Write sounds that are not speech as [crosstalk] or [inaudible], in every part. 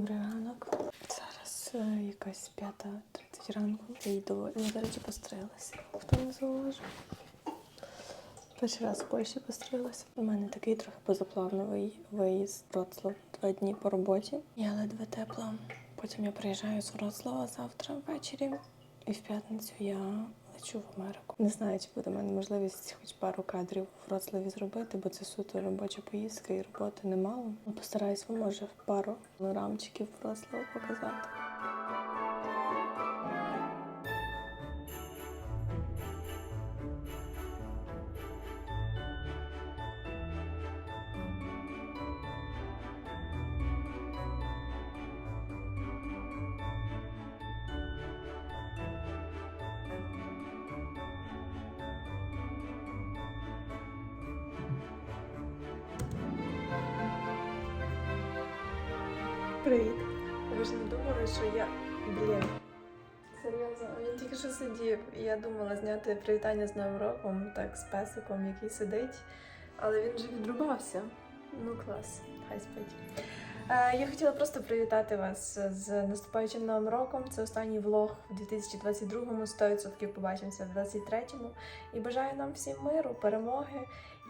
Добрий ранок. Зараз е, якась п'ята 30 ранку. Я йду. Я, до речі, пострилася. Хто не зауважив? Перший раз в Польщі пострилася. У мене такий трохи позаплановий виїзд в Вроцлав. Два дні по роботі. Я ледве тепла. Потім я приїжджаю з Вроцлава завтра ввечері. І в п'ятницю я лечу в Америку. Не знаю, чи буде в мене можливість хоч пару кадрів в Вроцлаві зробити, бо це суто робоча поїздка і роботи немало. Постараюсь вам може пару рамчиків Вроцлава показати. Привіт. Ви ж не думали, що я. Блін. Серйозно, він тільки що сидів, я думала зняти привітання з Новим роком, так, з песиком, який сидить, але він вже відрубався. Ну, клас, хай спить. Е, я хотіла просто привітати вас з наступаючим новим роком. Це останній влог в 2022-му, 100% побачимося в 23-му. І бажаю нам всім миру, перемоги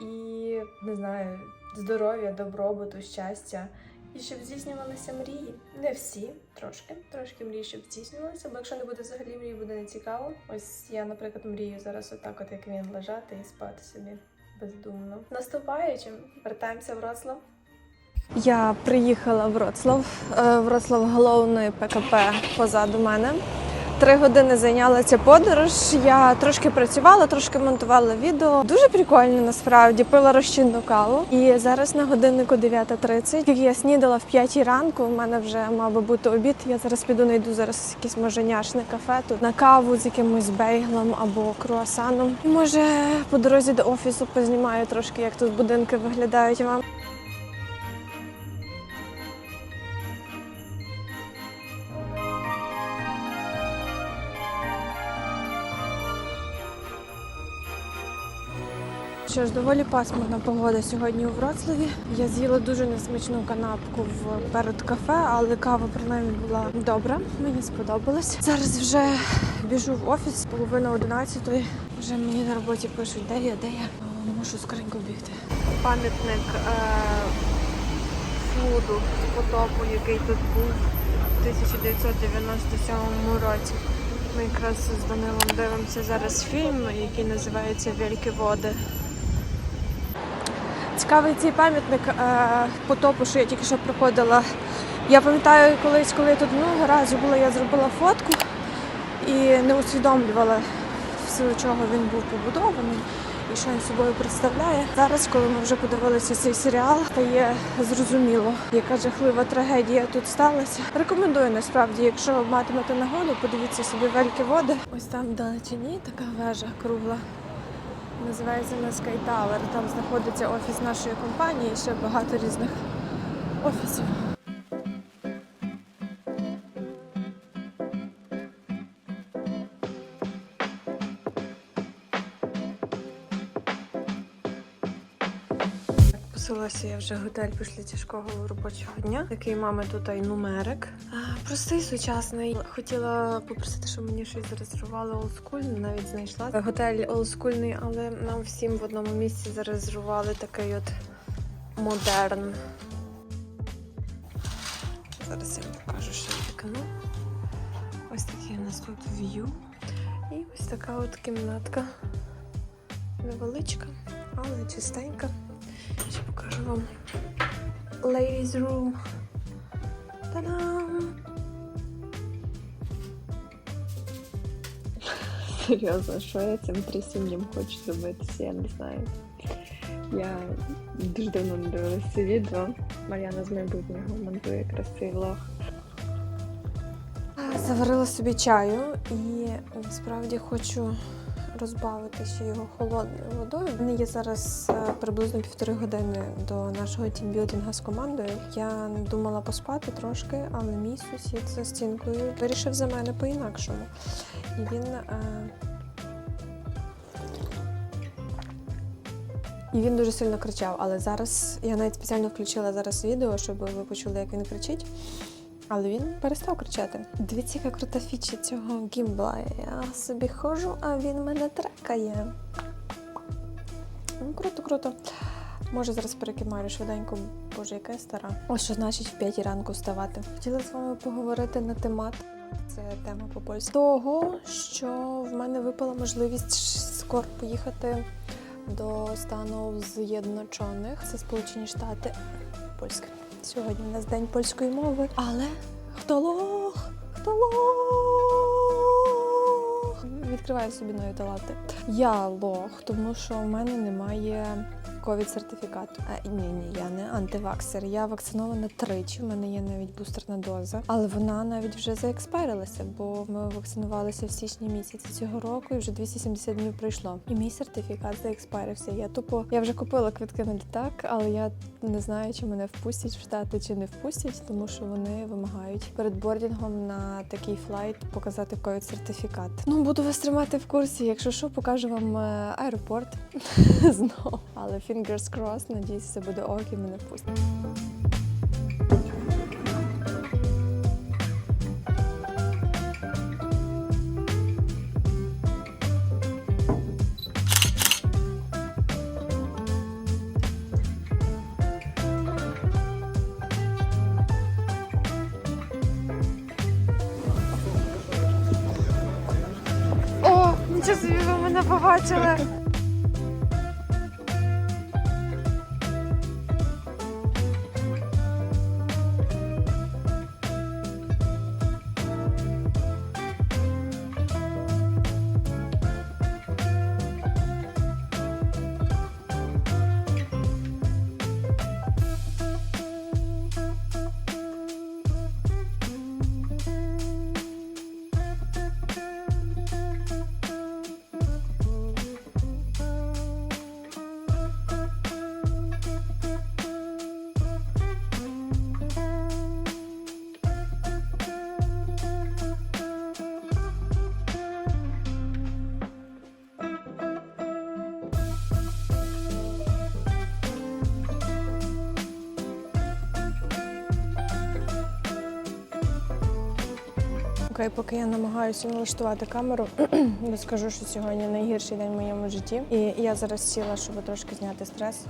і не знаю, здоров'я, добробуту, щастя. І щоб здійснювалися мрії. Не всі, трошки, трошки мрії, щоб здійснювалися, бо якщо не буде взагалі мрії, буде не цікаво. Ось я, наприклад, мрію зараз отак, от як він лежати і спати собі бездумно. Наступаючим вертаємося в Вроцлав. Я приїхала в Вроцлав. Е, Вроцлав головної ПКП позаду мене. Три години зайняла ця подорож. Я трошки працювала, трошки монтувала відео. Дуже прикольно насправді. Пила розчинну каву. І зараз на годиннику 9.30. Як я снідала в 5 ранку. У мене вже мав би бути обід. Я зараз піду знайду зараз якесь може кафе тут на каву з якимось бейглом або круасаном. Може по дорозі до офісу познімаю трошки, як тут будинки виглядають вам. Що ж, доволі пасмурна погода сьогодні у Вроцлаві. Я з'їла дуже несмачну канапку в перед кафе, але кава принаймні була добра. Мені сподобалось. Зараз вже біжу в офіс, половина одинадцятої. Вже мені на роботі пишуть, де я, де я. Мушу скоренько бігти. Пам'ятник е- фуду потопу, який тут був у 1997 році. Ми якраз з Данилом дивимося зараз фільм, який називається Велькі води. Цікавий цей пам'ятник е, потопу, що я тільки що проходила. Я пам'ятаю колись, коли я тут минулого разу була, я зробила фотку і не усвідомлювала, в чого він був побудований і що він собою представляє. Зараз, коли ми вже подивилися цей серіал, стає зрозуміло, яка жахлива трагедія тут сталася. Рекомендую насправді, якщо матимете нагоду, подивіться собі велькі води. Ось там в далечині така вежа кругла. Називається на Sky Tower. Там знаходиться офіс нашої компанії, і ще багато різних офісів. Посилася я вже готель після тяжкого робочого дня. Такий мами тут і нумерик. Простий сучасний. Хотіла попросити, щоб мені щось зарезервували олдскульне, навіть знайшла. Готель олдскульний, але нам всім в одному місці зарезервували такий от модерн. Зараз я вам покажу, що я вікно. Ось такий у нас тут в'ю. І ось така от кімнатка. Невеличка, але чистенька. Вам Ladies Room. Та-дам! [laughs] Серйозно, що я цим присінням хочу зробитися, я не знаю. Я дуже давно не дивилася це відео. Мар'яна з майбутнього монтує красивий влог. Заварила собі чаю і насправді хочу розбавити ще його холодною водою. У є зараз е, приблизно півтори години до нашого тімбілдинга з командою. Я думала поспати трошки, але мій сусід за стінкою вирішив за мене по-інакшому. І він. е, І він дуже сильно кричав, але зараз я навіть спеціально включила зараз відео, щоб ви почули, як він кричить. Але він перестав кричати. Дивіться, яка крута фіча цього гімбла. Я собі ходжу, а він мене трекає. Ну, круто, круто. Може, зараз перекимарю швиденько, боже, яка я стара. Ось що значить в п'ятій ранку вставати. Хотіла з вами поговорити на темат. Це тема по польськи. Того, що в мене випала можливість скоро поїхати до стану З'єдночених. Це Сполучені Штати. Польська. Сьогодні у нас день польської мови. Але хто лох? Хто лох? Відкриваю собі нові таланти. Я лох, тому що в мене немає ковід-сертифікату. А, ні, ні, я не антиваксер. Я вакцинована тричі. в мене є навіть бустерна доза, але вона навіть вже заекспайрилася, бо ми вакцинувалися в січні місяці цього року, і вже 270 днів пройшло. І мій сертифікат заекспайрився. Я тупо я вже купила квитки на літак, але я не знаю, чи мене впустять в штати, чи не впустять, тому що вони вимагають перед бордінгом на такий флайт показати ковід сертифікат. Ну буду вас тримати в курсі. Якщо що, покажу вам е, аеропорт [laughs] знову. Але fingers crossed, надіюсь, все буде ок і мене впустять. О, нічого собі ви мене побачили. Окей, поки я намагаюся налаштувати камеру, [clears throat] розкажу, що сьогодні найгірший день в моєму житті. І я зараз сіла, щоб трошки зняти стрес.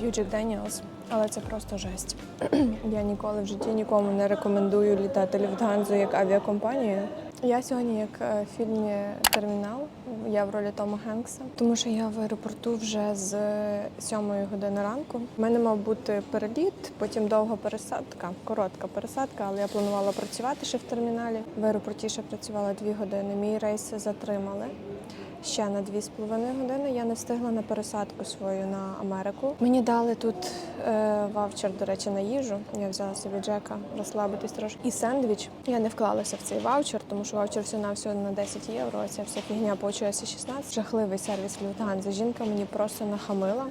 П'ю Джек Деніелс, але це просто жесть. [clears throat] Я ніколи в житті нікому не рекомендую літати Люфтганзу як авіакомпанію. Я сьогодні, як е, в фільмі Термінал, я в ролі Тома Генкса, тому що я в аеропорту вже з 7 години ранку. У мене мав бути переліт, потім довга пересадка, коротка пересадка, але я планувала працювати ще в терміналі. В аеропорті ще працювала 2 години. Мій рейс затримали. Ще на 2,5 години я не встигла на пересадку свою на Америку. Мені дали тут е, ваучер, до речі, на їжу. Я взяла собі Джека, розслабитись трошки. І сендвіч. Я не вклалася в цей ваучер, тому що ваучер все на всього на 10 євро. Ця вся фігня почується 16. Жахливий сервіс Люфтганзи. Жінка мені просто нахамила.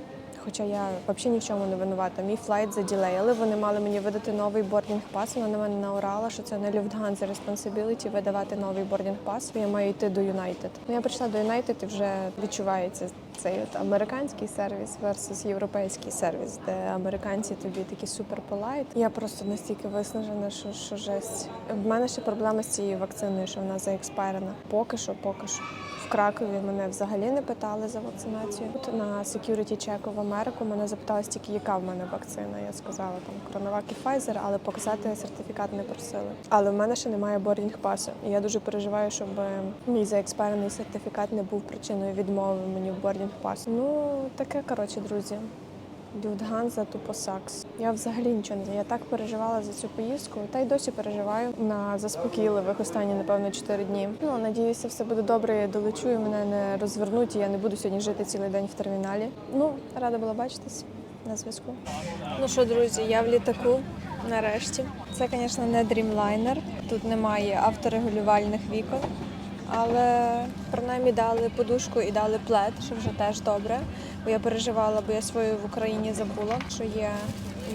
Хоча я взагалі ні в чому не винувата. Мій флайт заділеяли. Вони мали мені видати новий бордінг пас. Вона на мене наорала, що це не Lufthansa responsibility видавати новий бордінг пас. Я маю йти до United. Ну я прийшла до United і вже відчувається цей от американський сервіс versus європейський сервіс, де американці тобі такі супер полайт. Я просто настільки виснажена, що, що жесть. В мене ще проблема з цією вакциною, що вона заекспайрена. Поки що, поки що. В Кракові мене взагалі не питали за вакцинацію. Тут на security чеку в Америку мене запитали тільки, яка в мене вакцина. Я сказала там Коронавак і Pfizer, але показати сертифікат не просили. Але в мене ще немає бордінг пасу. І я дуже переживаю, щоб мій заекспайрений сертифікат не був причиною відмови мені в бордінг пасу. Ну таке коротше, друзі. Люфтганза тупо сакс. Я взагалі нічого не. Я так переживала за цю поїздку, та й досі переживаю на заспокійливих останні, напевно, 4 дні. Ну надіюся, все буде добре. Я долечу і мене не розвернуть. і Я не буду сьогодні жити цілий день в терміналі. Ну, рада була бачитись на зв'язку. Ну що, друзі, я в літаку. Нарешті. Це, звісно, не дрімлайнер. Тут немає авторегулювальних вікон. Але принаймні дали подушку і дали плед, що вже теж добре. Бо я переживала, бо я свою в Україні забула, що є,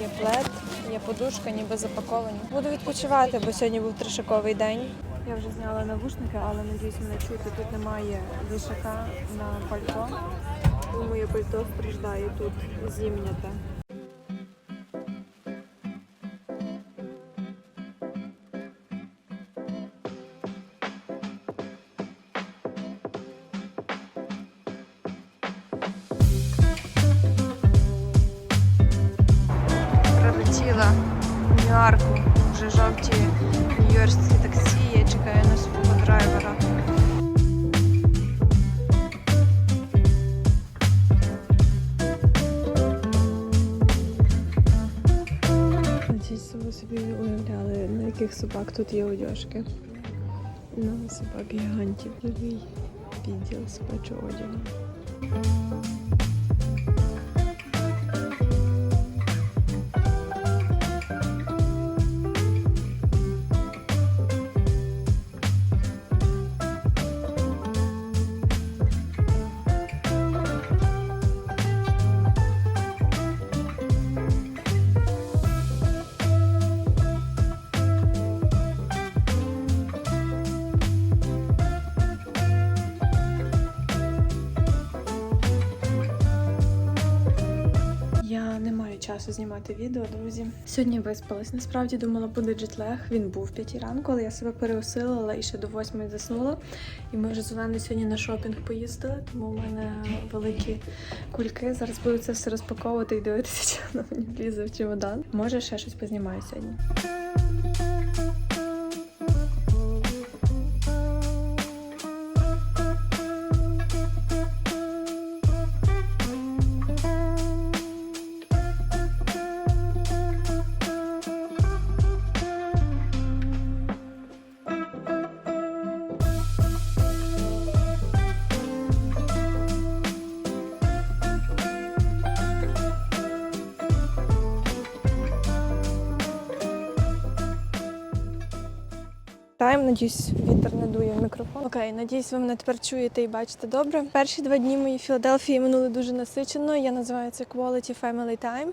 є плед, є подушка, ніби запаковані. Буду відпочивати, бо сьогодні був тришаковий день. Я вже зняла навушники, але надіюсь, мене чути. Тут немає вішака на пальто. Моє пальто страждає тут зімняте. Зустріла в Нью-Йорку. Вже жовті нью-йоркські таксі. Я чекаю на свого драйвера. Надіюсь, ви собі уявляли, на яких собак тут є одяжки. На собак гігантів новий відділ собачого одягу. Часу знімати відео, друзі. Сьогодні виспалась. Насправді думала, буде джетлег. Він був в п'ятій ранку, але я себе переусилила і ще до восьмої заснула. І ми вже з Оленою сьогодні на шопінг поїздили, тому в мене великі кульки. Зараз буду це все розпаковувати і дивитися, чи воно мені влізе в чемодан. Може, ще щось познімаю сьогодні. Тайм, надіюсь, вітер не дує в мікрофон. Окей, надіюсь, ви мене тепер чуєте і бачите добре. Перші два дні мої Філадельфії минули дуже насичено. Я називаю це Quality Family Time.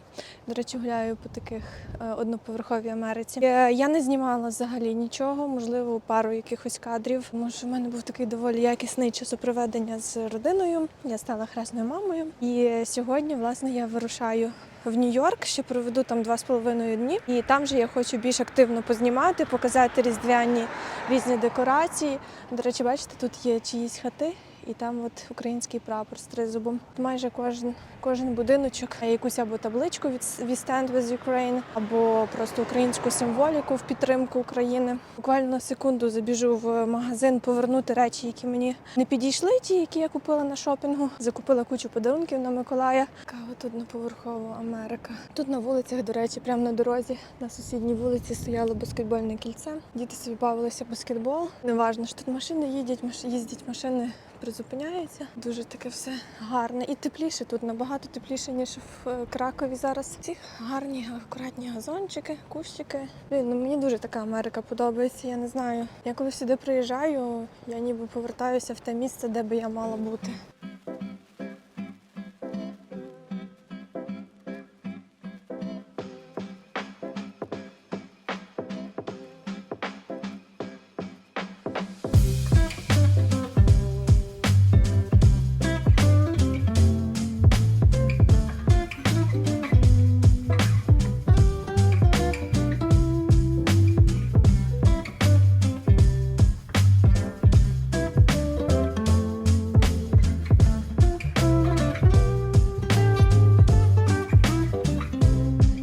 До речі, гуляю по таких е, одноповерховій Америці. Е, Я не знімала взагалі нічого, можливо, пару якихось кадрів. Тому що в мене був такий доволі якісний часопроведення з родиною. Я стала хресною мамою. І сьогодні, власне, я вирушаю в Нью-Йорк, ще проведу там два з половиною дні. І там же я хочу більш активно познімати, показати різдвяні різні декорації. До речі, бачите, тут є чиїсь хати. І там от український прапор з тризубом. Майже кожен кожен будиночок якусь або табличку від «We stand with Ukraine», або просто українську символіку в підтримку України. Буквально секунду забіжу в магазин повернути речі, які мені не підійшли, ті, які я купила на шопінгу. Закупила кучу подарунків на Миколая. Така от одноповерхова Америка. Тут на вулицях, до речі, прямо на дорозі на сусідній вулиці стояло баскетбольне кільце. Діти собі бавилися баскетбол. Неважно, що тут машини їдять, їздять машини призупиняється. Дуже таке все гарне і тепліше тут набагато тепліше ніж в е, Кракові зараз. Ці гарні акуратні газончики, кущики. Блін, ну мені дуже така Америка подобається. Я не знаю. Я коли сюди приїжджаю, я ніби повертаюся в те місце, де би я мала бути.